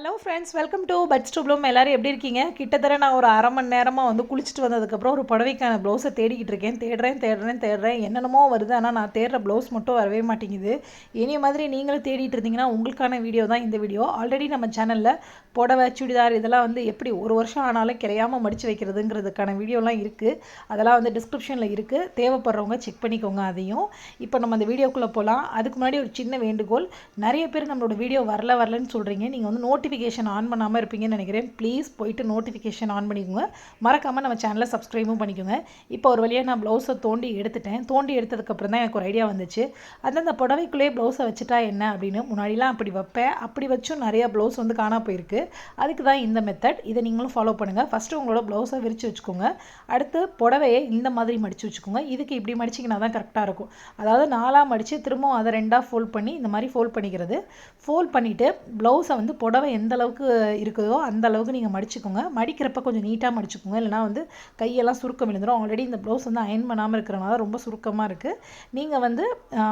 Hello friends welcome to buds to bloom எல்லோரும் எப்படி இருக்கீங்க? கிட்டத்தட்ட நான் ஒரு அரை மணி நேரமாக வந்து குளிச்சுட்டு வந்ததுக்கப்புறம் ஒரு புடவைக்கான ப்ளவுஸை தேடிக்கிட்டு இருக்கேன். தேடுறேன் தேடுறேன் தேடுறேன். என்னென்னமோ வருது ஆனால் நான் தேடுற ப்ளவுஸ் மட்டும் வரவே மாட்டேங்குது. இனி மாதிரி நீங்களும் தேடிட்டு இருந்தீங்கன்னா உங்களுக்கான வீடியோ தான் இந்த வீடியோ ஆல்ரெடி நம்ம சேனலில் புடவை சுடிதார் இதெல்லாம் வந்து எப்படி ஒரு வருஷம் ஆனாலும் கிடையாமல் மடித்து வைக்கிறதுங்கிறதுக்கான வீடியோலாம் இருக்குது அதெல்லாம் வந்து டிஸ்கிரிப்ஷனில் இருக்குது தேவைப்படுறவங்க செக் பண்ணிக்கோங்க அதையும். இப்போ நம்ம அந்த வீடியோக்குள்ளே போகலாம் அதுக்கு முன்னாடி ஒரு சின்ன வேண்டுகோள். நிறைய பேர் நம்மளோட வீடியோ வரல வரலன்னு சொல்கிறீங்க நீங்கள் வந்து நோட்டிஃபிகேஷன் ஆன் பண்ணாமல் இருப்பீங்கன்னு நினைக்கிறேன். ப்ளீஸ் போயிட்டு நோட்டிஃபிகேஷன் ஆன் பண்ணிக்கோங்க. மறக்காமல் நம்ம சேனலை சப்ஸ்கிரைபும் பண்ணிக்கோங்க. இப்போ ஒரு வழியாக நான் ப்ளவுஸை தோண்டி எடுத்துட்டேன். தோண்டி எடுத்ததுக்கப்புறம் தான் எனக்கு ஒரு ஐடியா வந்துச்சு. அந்தந்த புடவைக்குள்ளேயே ப்ளவுஸை வச்சுட்டா என்ன அப்படின்னு முன்னாடிலாம் அப்படி வைப்பேன். அப்படி வச்சும் நிறையா ப்ளவுஸ் வந்து காணா போயிருக்கு. அதுக்கு தான் இந்த மெத்தட் இதை நீங்களும் ஃபாலோ பண்ணுங்கள் ஃபஸ்ட்டு உங்களோட ப்ளவுஸை விரித்து வச்சுக்கோங்க. அடுத்து புடவையை இந்த மாதிரி மடித்து வச்சுக்கோங்க. இதுக்கு இப்படி மடிச்சிங்கன்னா தான் கரெக்டாக இருக்கும். அதாவது நாலாக மடித்து திரும்பவும் அதை ரெண்டாக ஃபோல்ட் பண்ணி இந்த மாதிரி ஃபோல்ட் பண்ணிக்கிறது. ஃபோல்ட் பண்ணிவிட்டு ப்ளவுஸை வந்து புடவை எந்த அளவுக்கு இருக்குதோ அந்த அளவுக்கு நீங்கள் மடிச்சுக்கோங்க. மடிக்கிறப்ப கொஞ்சம் நீட்டாக மடிச்சுக்கோங்க. இல்லைனா வந்து கையெல்லாம் சுருக்கம் விழுந்துடும் ஆல்ரெடி இந்த ப்ளவுஸ் வந்து அயன் பண்ணாமல் இருக்கிறனால ரொம்ப சுருக்கமாக இருக்குது நீங்கள் வந்து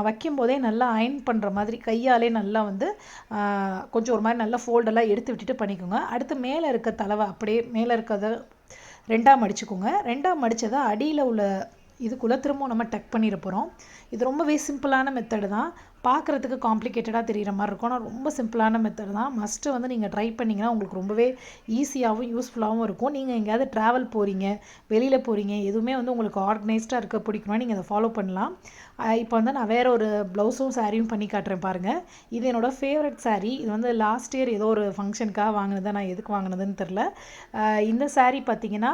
வைக்கும் போதே நல்லா அயன் பண்ணுற மாதிரி கையாலே நல்லா வந்து கொஞ்சம் ஒரு மாதிரி நல்லா ஃபோல்டெல்லாம் எடுத்து விட்டுட்டு பண்ணிக்கோங்க. அடுத்து மேலே இருக்க தலைவை அப்படியே மேலே இருக்கிறத ரெண்டாக மடிச்சுக்கோங்க. ரெண்டாக மடித்ததை அடியில் உள்ள இதுக்குள்ளே திரும்பவும் நம்ம டக் பண்ணிட போகிறோம் இது ரொம்பவே சிம்பிளான மெத்தடு தான். பார்க்குறதுக்கு காம்ப்ளிகேட்டடாக தெரிகிற மாதிரி இருக்கும். ஆனால் ரொம்ப சிம்பிளான மெத்தட் தான். மஸ்ட்டு வந்து நீங்கள் ட்ரை பண்ணிங்கன்னா உங்களுக்கு ரொம்பவே ஈஸியாகவும் யூஸ்ஃபுல்லாகவும் இருக்கும். நீங்கள் எங்கேயாவது ட்ராவல் போகிறீங்க வெளியில் போகிறீங்க எதுவுமே வந்து உங்களுக்கு ஆர்கனைஸ்டாக இருக்க பிடிக்கணும்னா நீங்கள் அதை ஃபாலோ பண்ணலாம். இப்போ வந்து நான் வேறு ஒரு ப்ளவுஸும் சாரியும் பண்ணி காட்டுறேன் பாருங்கள் இது என்னோடய ஃபேவரட் சாரீ இது வந்து லாஸ்ட் இயர் ஏதோ ஒரு ஃபங்க்ஷனுக்காக வாங்கினதை நான் எதுக்கு வாங்கினதுன்னு தெரில இந்த சாரீ பார்த்திங்கன்னா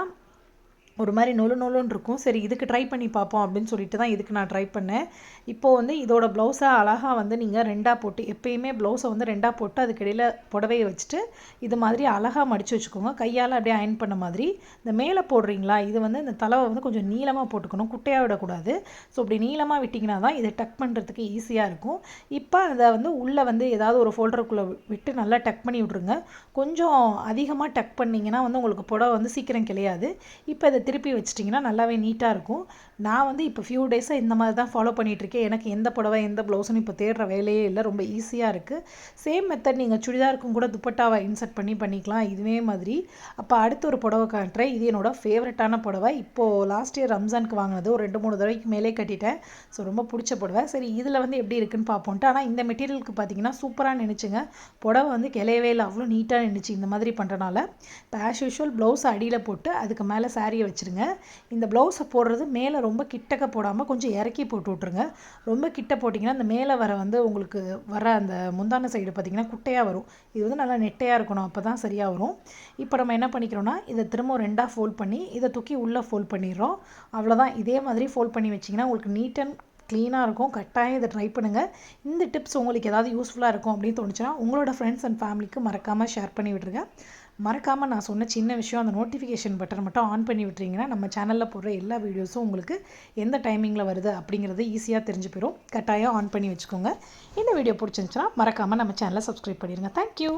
ஒரு மாதிரி நொழு நொலுன்னு இருக்கும். சரி இதுக்கு ட்ரை பண்ணி பார்ப்போம் அப்படின்னு சொல்லிட்டு தான் இதுக்கு நான் ட்ரை பண்ணேன். இப்போது வந்து இதோட ப்ளவுஸை அழகாக வந்து நீங்கள் ரெண்டாக போட்டு எப்பயுமே ப்ளவுஸை வந்து ரெண்டாக போட்டு அதுக்கிடையில் புடவையை வச்சுட்டு இது மாதிரி அழகாக மடித்து வச்சுக்கோங்க. கையால் அப்படியே அயன் பண்ண மாதிரி. இந்த மேலே போடுறீங்களா இது வந்து இந்த தலைவை வந்து கொஞ்சம் நீளமாக போட்டுக்கணும் குட்டையாக விடக்கூடாது. ஸோ அப்படி நீளமாக விட்டிங்கன்னா தான் இதை டக் பண்ணுறதுக்கு ஈஸியாக இருக்கும். இப்போ அதை வந்து உள்ளே வந்து ஏதாவது ஒரு ஃபோல்டருக்குள்ளே விட்டு நல்லா டக் பண்ணி விட்ருங்க கொஞ்சம் அதிகமாக டக் பண்ணிங்கன்னா வந்து உங்களுக்கு புடவை வந்து சீக்கிரம் கிளையாது. இப்போ இதை திருப்பி வச்சிட்டிங்கன்னா நல்லாவே நீட்டாக இருக்கும். நான் வந்து இப்போ ஃபியூ டேஸாக இந்த மாதிரி தான் ஃபாலோ பண்ணிகிட்ருக்கேன் எனக்கு எந்த புடவை எந்த ப்ளவுஸும் இப்போ தேடுற வேலையே இல்லை. ரொம்ப ஈஸியாக இருக்குது சேம் மெத்தட் நீங்கள் சுடிதாருக்கும் கூட துப்பட்டாவை இன்சர்ட் பண்ணி பண்ணிக்கலாம். இதுவே மாதிரி. அப்போ அடுத்து ஒரு புடவை காட்டுறேன். இது என்னோடய ஃபேவரட்டான புடவை. இப்போது லாஸ்ட் இயர் ரம்ஜானுக்கு வாங்கினது ஒரு ரெண்டு மூணு தடவைக்கு மேலே கட்டிட்டேன். ஸோ ரொம்ப பிடிச்ச புடவை. சரி இதில் வந்து எப்படி இருக்குன்னு பார்ப்போன்ட்டு ஆனால் இந்த மெட்டீரியலுக்கு பார்த்தீங்கன்னா சூப்பராக நினச்சிங்க புடவை வந்து கிளையவே இல்லை. அவ்வளோ நீட்டாக நினச்சி இந்த மாதிரி பண்ணுறனால இப்போ ஆஸ் யூஷுவல் ப்ளவுஸ் அடியில் போட்டு அதுக்கு மேலே சாரியை வச்சுருங்க. இந்த ப்ளவுஸை போடுறது மேலே ரொம்ப கிட்டக்க போடாமல் கொஞ்சம் இறக்கி போட்டு விட்ருங்க ரொம்ப கிட்ட போட்டிங்கன்னா அந்த மேலே வர வந்து உங்களுக்கு வர அந்த முந்தான சைடு பார்த்திங்கன்னா குட்டையாக வரும். இது வந்து நல்லா நெட்டையாக இருக்கணும். அப்போ தான் சரியாக வரும். இப்போ நம்ம என்ன பண்ணிக்கிறோன்னா இதை திரும்ப ரெண்டாக ஃபோல்ட் பண்ணி இதை தூக்கி உள்ளே ஃபோல்ட் பண்ணிடுறோம். அவ்வளோதான் இதே மாதிரி ஃபோல்ட் பண்ணி வச்சிங்கன்னா உங்களுக்கு நீட் அண்ட் க்ளீனாக இருக்கும். கட்டாயம் இதை ட்ரை பண்ணுங்கள் இந்த டிப்ஸ் உங்களுக்கு ஏதாவது யூஸ்ஃபுல்லாக இருக்கும் அப்படின்னு தோணுச்சுன்னா உங்களோட ஃப்ரெண்ட்ஸ் அண்ட் ஃபேமிலிக்கு மறக்காமல் ஷேர் பண்ணி விட்ருங்க மறக்காமல் நான் சொன்ன சின்ன விஷயம் அந்த நோட்டிஃபிகேஷன் பட்டன் மட்டும் ஆன் பண்ணி விட்டுறீங்கன்னா நம்ம சேனலில் போடுற எல்லா வீடியோஸும் உங்களுக்கு எந்த டைமிங்கில் வருது அப்படிங்கிறது ஈஸியாக தெரிஞ்சு போயிடும் கட்டாயம் ஆன் பண்ணி வச்சுக்கோங்க. இந்த வீடியோ பிடிச்சிருந்துச்சுன்னா மறக்காமல் நம்ம சேனலை சப்ஸ்கிரைப் பண்ணிடுங்க தேங்க்யூ